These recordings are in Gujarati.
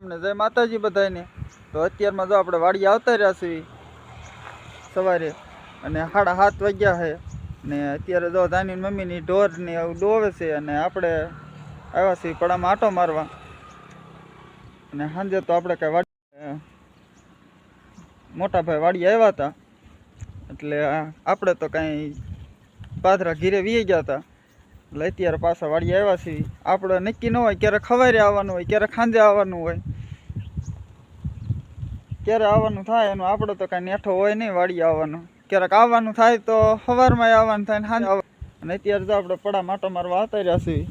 તમને, જય માતાજી બધાને તો અત્યારમાં જો આપણે વાડી આવતા રહ્યા છીએ સવારે, અને સાડા સાત વાગ્યા છે. ને અત્યારે જો ધાની મમ્મીની ઢોર ને એવું ડોવે છે, અને આપણે આવ્યા છીએ પડામાં આટો મારવા. અને સાંજે તો આપણે કાંઈ વાડી મોટા ભાઈ વાડી આવ્યા હતા. એટલે આપણે તો કાંઈ પાથરા ઘીરે વી ગયા હતા. એટલે અત્યારે પાછા વાળી આવ્યા છીએ. આપણે નક્કી ન હોય ક્યારેક ખવારે આવવાનું હોય ક્યારેક ખાંજે આવવાનું હોય. ક્યારે આવવાનું થાય એનું આપણે તો કાંઈ નેઠો હોય નહીં વાડી આવવાનું. ક્યારેક આવવાનું થાય તો સવારમાં આવવાનું થાય ને સાંજે અને અત્યારે તો આપણે પડા માટો મારવા આવતા રહ્યા છીએ.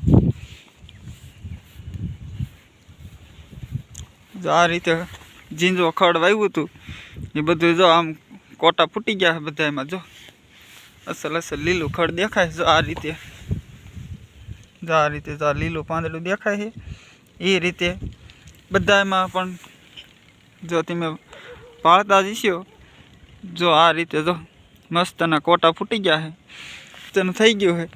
જો આ રીતે જીંજો ખડ વાવ્યું હતું. એ બધું જો આમ કોટા ફૂટી ગયા બધા એમાં જો. અસલ અસલ લીલું ખડ દેખાય જો આ રીતે. જો આ રીતે જો આ લીલું પાંદડું દેખાય છે. એ રીતે બધા એમાં પણ જો તમે પાળતા જશો જો આ રીતે જો મસ્તના કોટા ફૂટી ગયા છે. તેનું થઈ ગયું છે.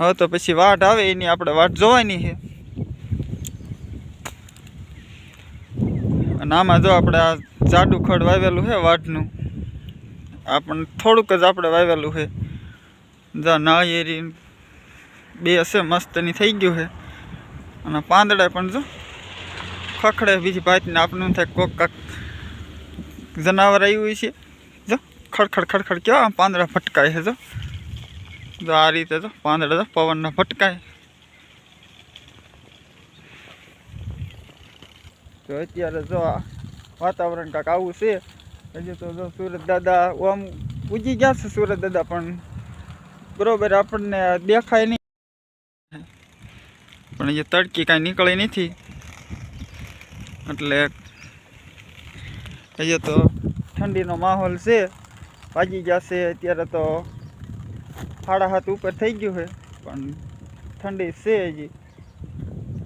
હવે તો પછી વાટ આવે, એની આપણે વાટ જોવાની છે. અને આમાં જો આપણે આ જાડું ખડ વાવેલું છે વાટનું, આપણને થોડુંક જ આપણે વાવેલું છે. જો નાળિયેરી બે હશે, મસ્તની થઈ ગયું છે. અને પાંદડા પણ જો, ખખડે, બીજી ભાતને આપણને થાય કોક કાંક જનાવર આવ્યું છે. જો, ખડખડ ખડખડ કેવા આમ પાંદડા ફટકાય છે, જો. જો આ રીતે જો, પાંદડા જો, પવનના ફટકાય. તો અત્યારે જો આ વાતાવરણ કાંક આવું છે. હજી તો જો સુરત દાદા આમ ઉજી ગયા છે, સુરત દાદા પણ બરોબર આપણને દેખાય નહીં. પણ એ તડકી કાંઈ નીકળી નથી. એટલે હજી તો ઠંડીનો માહોલ છે ગયા છે અત્યારે તો સાડા હાથ ઉપર થઈ ગયું છે, પણ ઠંડી છે હજી.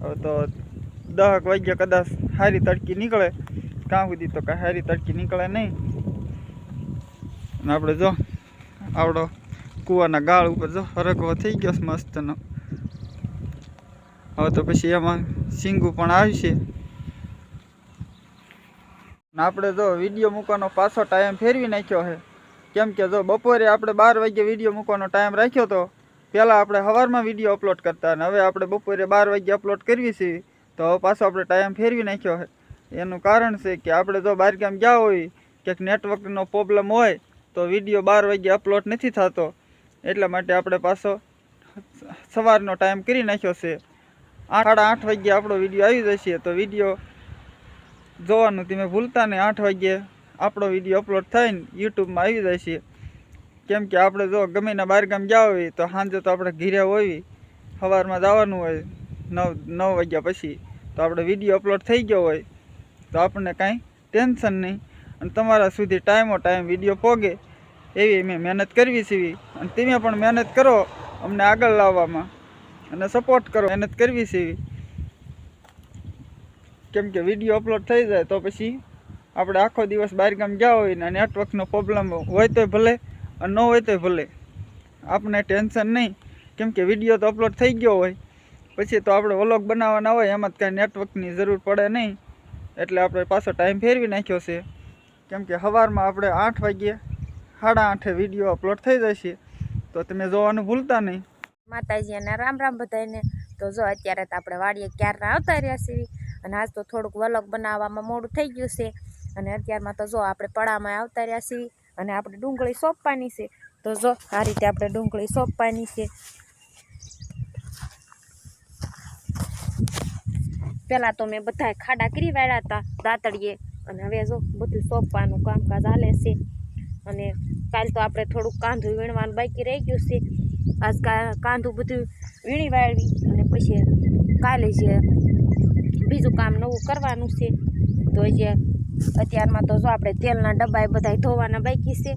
હવે તો દહક વાગ્યા કદાચ સારી તડકી નીકળે, કાં સુધી તો કાંઈ સારી તડકી નીકળે નહીં. અને આપણે જો, આવડો કૂવાના ગાળ ઉપર જો હરગવો થઈ ગયો મસ્તનો. હવે તો પછી એમાં સિંગુ પણ આવશે. આપણે જો વીડિયો મૂકવાનો પાછો ટાઈમ ફેરવી નાખ્યો છે. કેમ કે જો બપોરે આપણે બાર વાગ્યે વીડિયો મૂકવાનો ટાઈમ રાખ્યો તો પહેલાં આપણે સવારમાં વીડિયો અપલોડ કરતા અને હવે આપણે બપોરે બાર વાગ્યે અપલોડ કરવી છે તો હવે પાછો આપણે ટાઈમ ફેરવી નાખ્યો છે. એનું કારણ છે કે આપણે જો બહાર ગામ ગયા હોય, ક્યાંક નેટવર્કનો પ્રોબ્લેમ હોય, તો વીડિયો બાર વાગ્યે અપલોડ નથી થતો. એટલા માટે આપણે પાછો સવારનો ટાઈમ કરી નાખ્યો છે. આઠ સાડા આઠ વાગ્યે આપણો વીડિયો આવી જશે. તો વીડિયો જોવાનું તમે ભૂલતા નહીં. આઠ વાગ્યે આપણો વીડિયો અપલોડ થઈને યુટ્યુબમાં આવી છે કેમ કે આપણે જો ગમે બહારગામ બહાર ગામ ગયા હોય, તો સાંજે તો આપણે ઘીરે હોય સવારમાં જવાનું હોય, નવ નવ વાગ્યા પછી. તો આપણે વીડિયો અપલોડ થઈ ગયો હોય, તો આપણને કાંઈ ટેન્શન નહીં. અને તમારા સુધી ટાઈમો ટાઈમ વીડિયો પોગે, એવી મેં મહેનત કરવી છે. અને તમે પણ મહેનત કરો અમને આગળ લાવવામાં. અને સપોર્ટ કરો, મહેનત કરવી છે કેમ કે વીડિયો અપલોડ થઈ જાય તો પછી આપણે આખો દિવસ બહાર ગામ ગયા હોય ને નેટવર્કનો પ્રોબ્લેમ હોય તોય ભલે અને ન હોય તોય ભલે. આપણે ટેન્શન નહીં. કેમ કે વીડિયો તો અપલોડ થઈ ગયો હોય. પછી તો આપણે વ્લોગ બનાવવાના હોય, એમાં જ કાંઈ નેટવર્કની જરૂર પડે નહીં. એટલે આપણે પાછો ટાઈમ ફેરવી નાખ્યો છે. કેમ કે સવારમાં આપણે આઠ વાગ્યે, સાડા આઠે વીડિયો અપલોડ થઈ જશે તો તમે જોવાનું ભૂલતા નહીં. માતાજી અને રામ રામ બધાને તો જો અત્યારે તો આપણે વાડીએ ક્યારના આવતા રહ્યા છીએ. અને આજ તો થોડુંક વલક બનાવવામાં મોડું થઈ ગયું છે. અને અત્યારમાં તો જો આપણે પડામાં આવતા રહ્યા છીએ અને આપણે ડુંગળી સોંપવાની છે. તો જો આ રીતે આપણે ડુંગળી સોંપવાની છે. પહેલાં તો મેં બધા ખાડા કરી વાળ્યા હતા દાંતડીએ. અને હવે જો બધું સોંપવાનું કામકાજ હાલે છે. અને કાલ તો આપણે થોડુંક કાંધું વીણવાનું બાકી રહી ગયું છે. આજ કા- કાંધું બધું વીણી વાળવી અને પછી કાલે જે બીજું કામ નવું કરવાનું છે, તો જે અત્યારમાં તો જો આપણે તેલના ડબ્બા એ બધા ધોવાના બાકી છે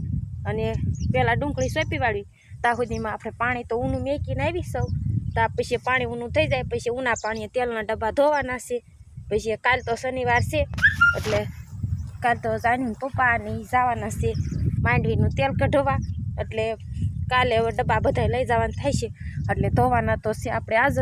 અને પહેલાં ડુંગળી સોંપી વાળવી ત્યાં સુધીમાં આપણે પાણી તો ઊનું મેકીને આવી સૌ ત્યાં પછી પાણી ઊનું થઈ જાય, પછી ઊના પાણીએ તેલના ડબ્બા ધોવાના છે, પછી કાલ તો શનિવાર છે, એટલે કાલ તો જાની પપ્પા અને જવાના છે, માંડવીનું તેલ કઢવા, એટલે કાલે હવે ડબ્બા બધા લઈ જવાના થાય છે. એટલે ધોવાના તો છે આપણે આજ જ.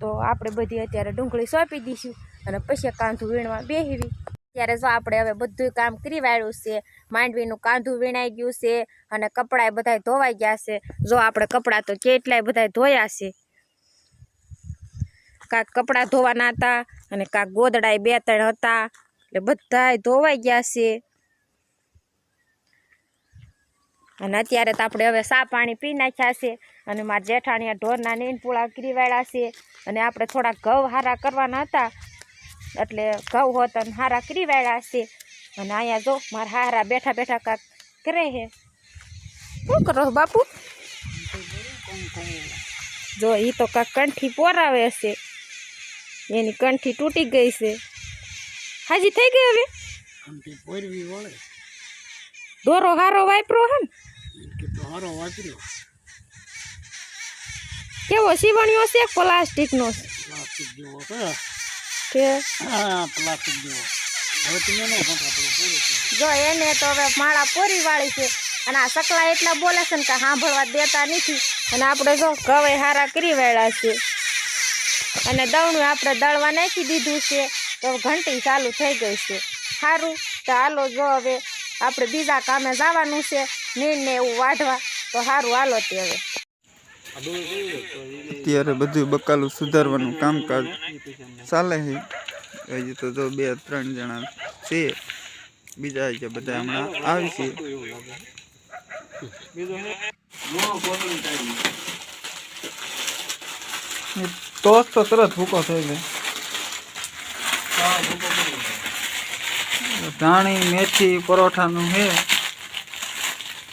તો આપણે બધી અત્યારે ડુંગળી સોંપી દઈશું અને પછી કાંધું વીણવા બેહવી. ત્યારે જો આપણે હવે બધું કામ કરી વાળ્યું છે. માંડવીનું કાંધું વીણાઈ ગયું છે અને કપડાં બધાય ધોવાઈ ગયા છે. જો આપણે કપડાં તો કેટલાય બધાય ધોયા છે. કાંક કપડાં ધોવાના હતા અને કાંક ગોદડાય બે ત્રણ હતા. એટલે બધાય ધોવાઈ ગયા છે. અને અત્યારે તો આપણે હવે સા પાણી પી નાખ્યા છે અને મારા જેઠાણીયા ઢોરના નીન પૂળા વાળ્યા છે અને આપણે થોડા ઘઉં હારા કરવાના હતા એટલે ઘઉં હોત અને હારા કરી વાળ્યા છે. અને અહીંયા જો મારા હારા બેઠા બેઠા કાંક કરે હે શું કરો બાપુ? જો એ તો કાંક કંઠી પોરાવે છે. એની કંઠી તૂટી ગઈ છે. હાજી થઈ ગઈ હવે? દોરો હારો વાપરો હે ને હારો વાપર્યો કેવો સીવણીઓ છે? પ્લાસ્ટિકનો પ્લાસ્ટિક જેવો છે? કે? હા પ્લાસ્ટિક જેવો. હવે તમે ન ઘંટા પડે પૂરું જો એને તો હવે માળા પોરી વાળી છે. અને આ સકલા એટલા બોલે છે ને કે સાંભળવા દેતા નથી. અને આપણે જો ઘવે હારા કરી વાળ્યા છે. અને દવણું આપણે દળવા નાખી દીધું છે. તો ઘંટી ચાલુ થઈ ગઈ છે. સારું તો હાલો જો હવે આપણે બીજા કામે જવાનું છે નીર ને એવું વાઢવા. તો સારું હાલો તે હવે. અત્યારે બધું બકાલું સુધારવાનું કામકાજ ચાલે છે. હજી તો જો બે ત્રણ જણા છે. બીજા છે બધા હમણાં આવી છે. ટોસ તો તરત ભૂકો થઈ જાય ધાણી મેથી પરોઠાનું છે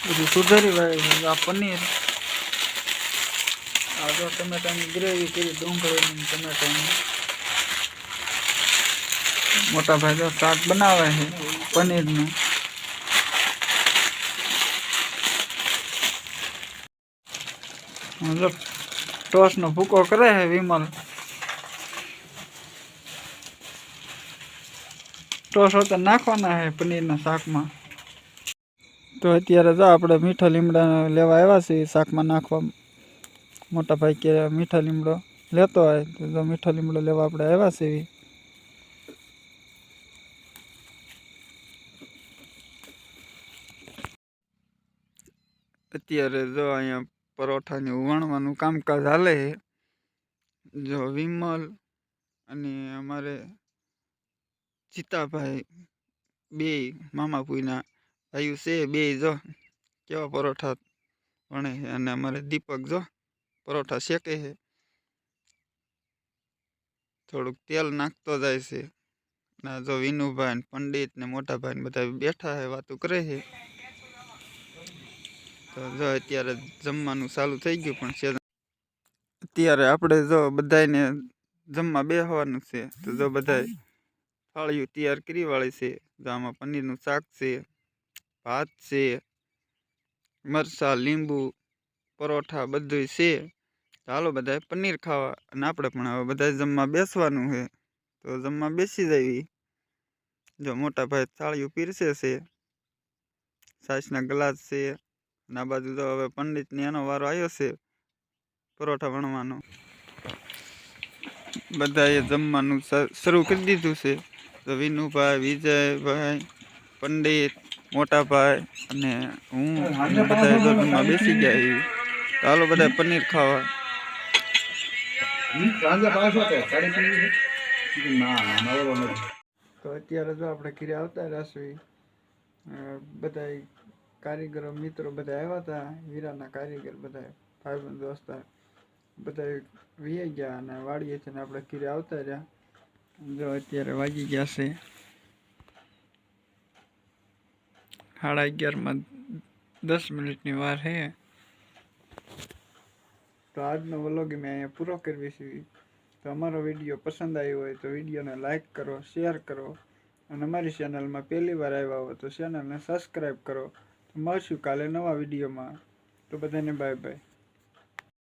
બધું સુધારી વાળે છે. આ પનીર. આ જો ટમેટાની ગ્રેવી કરી ડુંગળીની ટમેટાની. મોટા ભાઈ તો શાક બનાવે છે પનીરનું. મતલબ ટોસનો ભૂકો કરે છે વિમલ. તો નાખવાના છે પનીરના શાકમાં. તો અત્યારે જો આપણે મીઠા લીમડા લેવા આવ્યા છીએ શાકમાં નાખવા. મોટા ભાઈ કે મીઠા લીમડો લેતો હોય, તો જો મીઠા લીમડો લેવા આપણે આવ્યા છીએ. અત્યારે જો અહીંયા પરોઠાને ઉવાણવાનું કામકાજ હાલે છે. જો વિમલ અને અમારે સીતાભાઈ બે મામા ફૂઈના ભાઈઓ છે બે જો કેવા પરોઠા વણે છે અને અમારે દીપક જો પરોઠા શેકે છે થોડુંક તેલ નાખતો જાય છે ના જો વિનુભાઈ પંડિત ને મોટાભાઈ ને બધા બેઠા છે વાતો કરે છે તો જો અત્યારે જમવાનું ચાલુ થઈ ગયું પણ છે અત્યારે આપણે જો બધાને જમવા બેસવાનું છે તો જો બધાય થાળીઓ તૈયાર કરી વાળી છે જો પનીરનું શાક છે ભાત છે મરચાં લીંબુ પરોઠા બધું છે ચાલો બધાએ પનીર ખાવા અને આપણે પણ હવે બધાએ જમવા બેસવાનું છે તો જમવા બેસી જવી જો મોટા ભાઈ થાળીઓ પીરસે છે છાશના ગ્લાસ છે અને આ બાજુ તો હવે પંડિતને એનો વારો આવ્યો છે, પરોઠા વણવાનો. બધાએ જમવાનું શરૂ કરી દીધું છે. તો વિનુભાઈ વિજયભાઈ પંડિત મોટાભાઈ અને હું બધા જમવા બેસી ગયા ચાલો બધા પનીર ખાવા. તો અત્યારે જો આપણે ઘીરે આવતા રસોઈ બધા કારીગરો મિત્રો બધા આવ્યા હતા. હીરાના કારીગર બધા ભાઈબંધ દોસ્તાર બધા વીએ ગયા અને વાડીએ છે ને આપણે ઘીરે આવતા રહ્યા. જો અત્યારે વાગી ગયા છે. સાડા અગિયારમાં દસ મિનિટની વાર છે તો આજનો વ્લોગ મેં અહીંયા પૂરો કરવી છે. તો અમારો વીડિયો પસંદ આવ્યો હોય તો વિડીયોને લાઇક કરો, શેર કરો અને અમારી ચેનલમાં પહેલી વાર આવ્યા હો તો ચેનલને સબસ્ક્રાઈબ કરો. તો મળશું કાલે નવા વિડીયોમાં. તો બધાને બાય બાય.